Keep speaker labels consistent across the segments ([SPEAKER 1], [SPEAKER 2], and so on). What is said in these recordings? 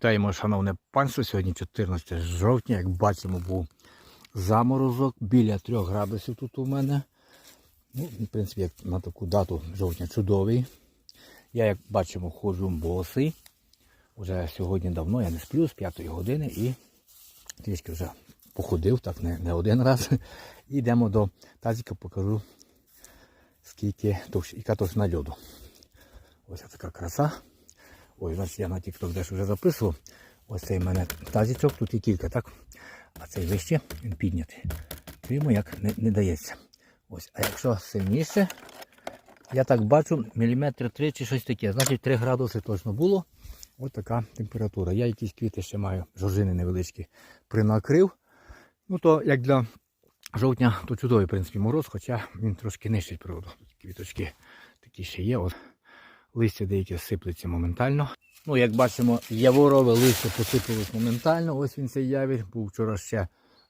[SPEAKER 1] Вітаємо, шановне панство. Сьогодні 14 жовтня. Як бачимо, був заморозок біля 3 градусів тут у мене. Ну, в принципі, як на таку дату жовтня чудовий. Я, як бачимо, ходжу босий. Уже сьогодні давно я не сплю з 5 години і трішки вже походив, так не, не один раз. Йдемо до тазика, покажу, скільки яка товщина льоду. Ось така краса. Ой, значить я на TikTok теж вже записував. Ось цей в мене тазічок, тут і кілька, так? А цей вище, він піднятий. Йому як не, не дається. Ось, а якщо сильніше, я так бачу, міліметр 3 чи щось таке. Значить 3 градуси точно було. Ось така температура. Я якісь квіти ще маю, жоржини невеличкі, принакрив. Ну то як для жовтня, то чудовий, в принципі, мороз, хоча він трошки нижчий природу. Квіточки такі ще є. От. Листя деякі сиплеться моментально. Ну, як бачимо, яворове листя посипалось моментально. Ось він цей явір. Був вчора ще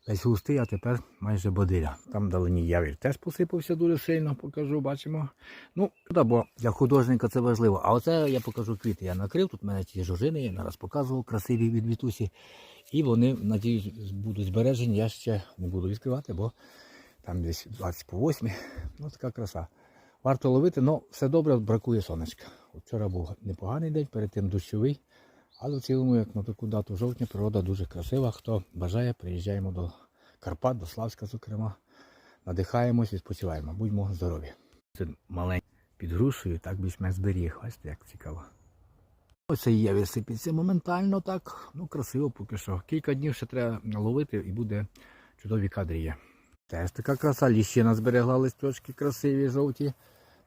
[SPEAKER 1] весь густий, а тепер майже бодиля. Там далині явір теж посипався дуже сильно, покажу, бачимо. Ну, да, бо для художника це важливо. А оце я покажу квіти. Я накрив. Тут в мене ті жожини, я не показував, красиві від вітусі. І вони, надіюсь, будуть збережені. Я ще не буду відкривати, бо там десь 20 по 8. Ну, така краса. Варто ловити, але все добре, бракує сонечка. Вчора був непоганий день, перед тим дощовий. Але в цілому, як на таку дату жовтня, природа дуже красива. Хто бажає, приїжджаємо до Карпат, до Славська, зокрема. Надихаємось, відпочиваємо. Будьмо здорові. Це маленький під грушею, так більш-менш зберіг. Бачите, як цікаво. Ось є висипеться моментально так. Ну, красиво поки що. Кілька днів ще треба ловити і буде чудові кадри є. Теж така краса, ліщина зберегла листочки красиві, жовті,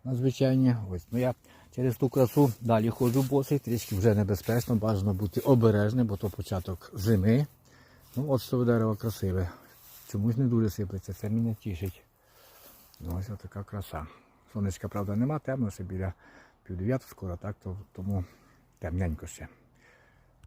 [SPEAKER 1] надзвичайні. Ось, ну я через ту красу далі ходжу босий, трішки вже небезпечно, бажано бути обережним, бо то початок зими. Ну, от що дерево красиве. Чомусь не дуже сиплеться, це мене тішить. Ну, ось така краса. Сонечка, правда, нема, темно, ще біля півдев'ятого скоро, так, то, тому темненько ще.